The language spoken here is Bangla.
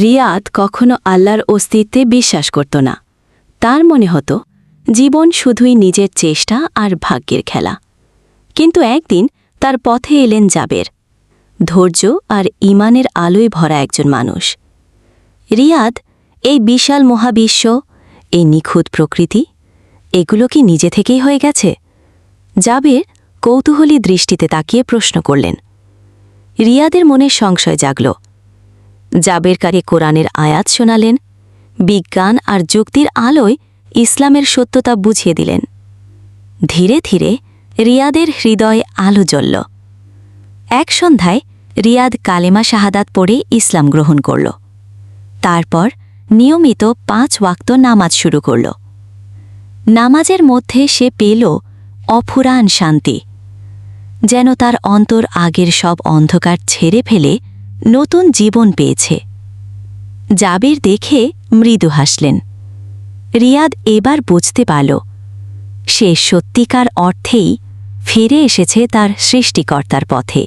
রিয়াদ কখনো আল্লাহর অস্তিত্বে বিশ্বাস করত না। তার মনে হতো, জীবন শুধুই নিজের চেষ্টা আর ভাগ্যের খেলা। কিন্তু একদিন তার পথে এলেন জাবের। ধৈর্য আর ইমানের আলোয় ভরা একজন মানুষ। রিয়াদ, এই বিশাল মহাবিশ্ব, এই নিখুঁত প্রকৃতি, এগুলো কি নিজে থেকেই হয়ে গেছে? জাবের কৌতূহলী দৃষ্টিতে তাকিয়ে প্রশ্ন করলেন। রিয়াদের মনে সংশয় জাগল। জাবেরকারী কোরআনের আয়াত শোনালেন, বিজ্ঞান আর যুক্তির আলোয় ইসলামের সত্যতা বুঝিয়ে দিলেন। ধীরে ধীরে রিয়াদের হৃদয়ে আলো জ্বলল। এক সন্ধ্যায় রিয়াদ কালেমা শাহাদাত পড়ে ইসলাম গ্রহণ করল। তারপর নিয়মিত পাঁচ ওয়াক্ত নামাজ শুরু করল। নামাজের মধ্যে সে পেল অফুরান শান্তি। যেন তার অন্তর আগের সব অন্ধকার ছেড়ে ফেলে নতুন জীবন পেয়েছে। জাবের দেখে মৃদু হাসলেন। রিয়াদ এবার বুঝতে পারল, সে সত্যিকার অর্থেই ফিরে এসেছে তার সৃষ্টিকর্তার পথে।